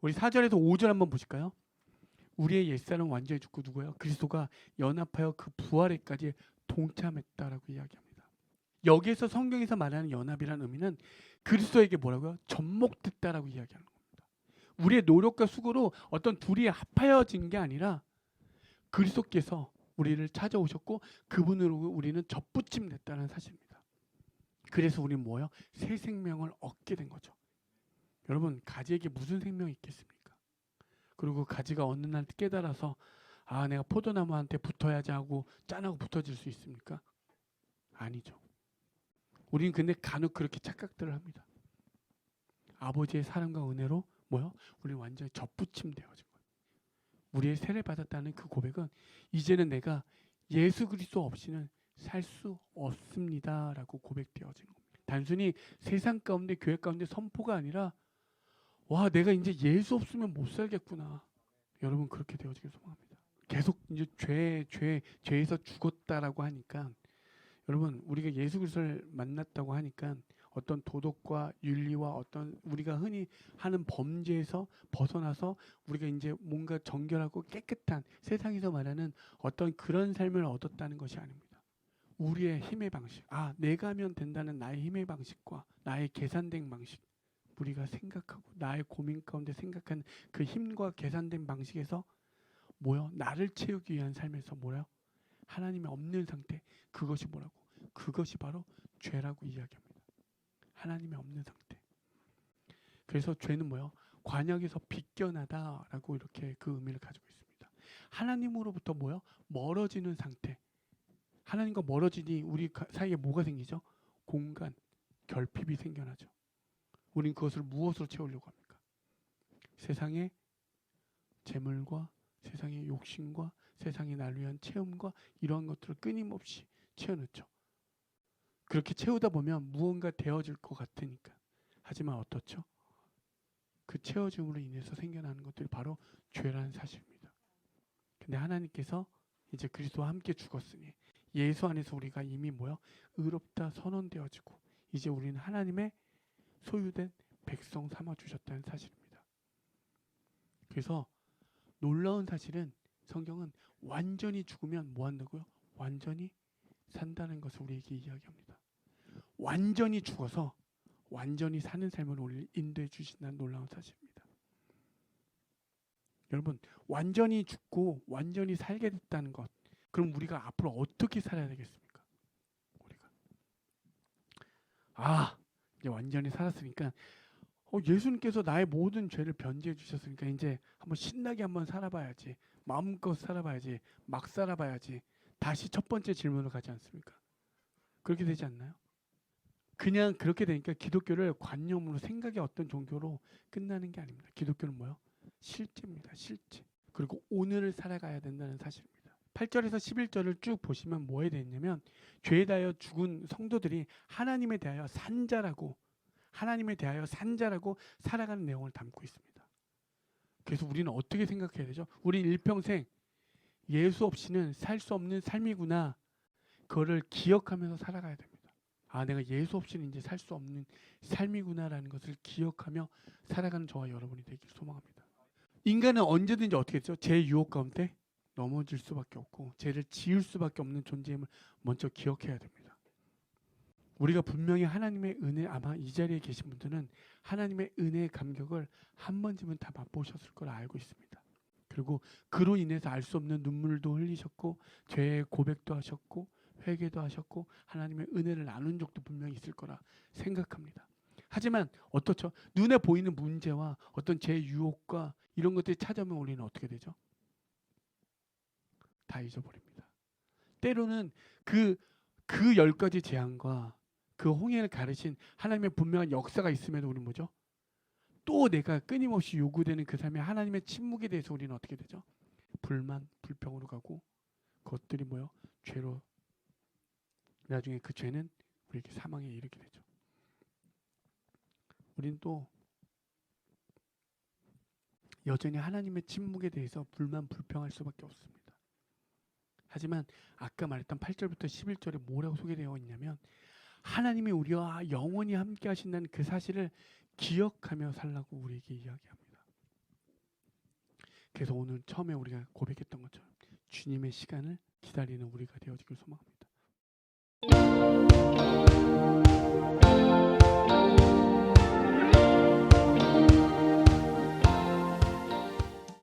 우리 4절에서 5절 한번 보실까요? 우리의 옛사람 완전히 죽고 누구예요? 그리스도가 연합하여 그 부활에까지 동참했다라고 이야기합니다. 여기에서 성경에서 말하는 연합이라는 의미는 그리스도에게 뭐라고요? 접목됐다라고 이야기하는 겁니다. 우리의 노력과 수고로 어떤 둘이 합하여진 게 아니라 그리스도께서 우리를 찾아오셨고 그분으로 우리는 접붙임됐다는 사실입니다. 그래서 우리는 뭐예요? 새 생명을 얻게 된 거죠. 여러분 가지에게 무슨 생명이 있겠습니까? 그리고 가지가 어느 날 깨달아서 아 내가 포도나무한테 붙어야지 하고 짠하고 붙어질 수 있습니까? 아니죠. 우리는 근데 간혹 그렇게 착각들을 합니다. 아버지의 사랑과 은혜로 뭐요? 우리 완전히 접붙임 되어진 거예요. 우리의 세례 받았다는 그 고백은 이제는 내가 예수 그리스도 없이는 살 수 없습니다라고 고백되어진 겁니다. 단순히 세상 가운데 교회 가운데 선포가 아니라 와 내가 이제 예수 없으면 못 살겠구나. 여러분 그렇게 되어지길 소망합니다. 계속 이제 죄, 죄, 죄에서 죽었다라고 하니까 여러분 우리가 예수 그리스도를 만났다고 하니까 어떤 도덕과 윤리와 어떤 우리가 흔히 하는 범죄에서 벗어나서 우리가 이제 뭔가 정결하고 깨끗한 세상에서 말하는 어떤 그런 삶을 얻었다는 것이 아닙니다. 우리의 힘의 방식, 아 내가 하면 된다는 나의 힘의 방식과 나의 계산된 방식, 우리가 생각하고 나의 고민 가운데 생각하는 그 힘과 계산된 방식에서 뭐요? 나를 채우기 위한 삶에서 뭐요? 하나님이 없는 상태, 그것이 뭐라고? 그것이 바로 죄라고 이야기합니다. 하나님이 없는 상태. 그래서 죄는 뭐요? 관역에서 비껴나다라고 이렇게 그 의미를 가지고 있습니다. 하나님으로부터 뭐요? 멀어지는 상태. 하나님과 멀어지니 우리 가- 사이에 뭐가 생기죠? 공간, 결핍이 생겨나죠. 우린 그것을 무엇으로 채우려고 합니까? 세상의 재물과 세상의 욕심과 세상이 나를 위한 체험과 이러한 것들을 끊임없이 채워넣죠. 그렇게 채우다 보면 무언가 되어질 것 같으니까. 하지만 어떻죠? 그 채워짐으로 인해서 생겨나는 것들이 바로 죄라는 사실입니다. 근데 하나님께서 이제 그리스도와 함께 죽었으니 예수 안에서 우리가 이미 뭐요? 의롭다 선언되어지고 이제 우리는 하나님의 소유된 백성 삼아 주셨다는 사실입니다. 그래서 놀라운 사실은 성경은 완전히 죽으면 뭐 한다고요? 완전히 산다는 것을 우리에게 이야기합니다. 완전히 죽어서 완전히 사는 삶을 인도해 주신다는 놀라운 사실입니다. 여러분, 완전히 죽고 완전히 살게 됐다는 것. 그럼 우리가 앞으로 어떻게 살아야 되겠습니까? 우리가 아, 이제 완전히 살았으니까 어, 예수님께서 나의 모든 죄를 변제해 주셨으니까 이제 한번 신나게 한번 살아봐야지. 마음껏 살아봐야지. 막 살아봐야지. 다시 첫 번째 질문을 가지 않습니까? 그렇게 되지 않나요? 그냥 그렇게 되니까 기독교를 관념으로 생각의 어떤 종교로 끝나는 게 아닙니다. 기독교는 뭐요? 실제입니다. 실제. 그리고 오늘을 살아가야 된다는 사실입니다. 8절에서 11절을 쭉 보시면 뭐에 대했냐면 죄에 대하여 죽은 성도들이 하나님에 대하여 산자라고 하나님에 대하여 산자라고 살아가는 내용을 담고 있습니다. 그래서 우리는 어떻게 생각해야 되죠? 우리 일평생 예수 없이는 살 수 없는 삶이구나. 그거를 기억하면서 살아가야 됩니다. 아, 내가 예수 없이는 이제 살 수 없는 삶이구나라는 것을 기억하며 살아가는 저와 여러분이 되길 소망합니다. 인간은 언제든지 어떻게 했죠? 제 유혹 가운데 넘어질 수밖에 없고 죄를 지을 수밖에 없는 존재임을 먼저 기억해야 됩니다. 우리가 분명히 하나님의 은혜 아마 이 자리에 계신 분들은 하나님의 은혜의 감격을 한 번쯤은 다 맛보셨을 걸 알고 있습니다. 그리고 그로 인해서 알 수 없는 눈물도 흘리셨고 죄의 고백도 하셨고 회개도 하셨고 하나님의 은혜를 나눈 적도 분명히 있을 거라 생각합니다. 하지만 어떻죠? 눈에 보이는 문제와 어떤 제 유혹과 이런 것들이 찾아오면 우리는 어떻게 되죠? 다 잊어버립니다. 때로는 그 그 열 가지 재앙과 그 홍해를 가르신 하나님의 분명한 역사가 있음에도 우리는 뭐죠? 또 내가 끊임없이 요구되는 그 삶의 하나님의 침묵에 대해서 우리는 어떻게 되죠? 불만, 불평으로 가고 그것들이 뭐요? 죄로 나중에 그 죄는 우리에게 사망에 이르게 되죠. 우리는 또 여전히 하나님의 침묵에 대해서 불만, 불평할 수밖에 없습니다. 하지만 아까 말했던 8절부터 11절에 뭐라고 소개되어 있냐면 하나님이 우리와 영원히 함께 하신다는 그 사실을 기억하며 살라고 우리에게 이야기합니다. 그래서 오늘 처음에 우리가 고백했던 것처럼 주님의 시간을 기다리는 우리가 되어지길 소망합니다.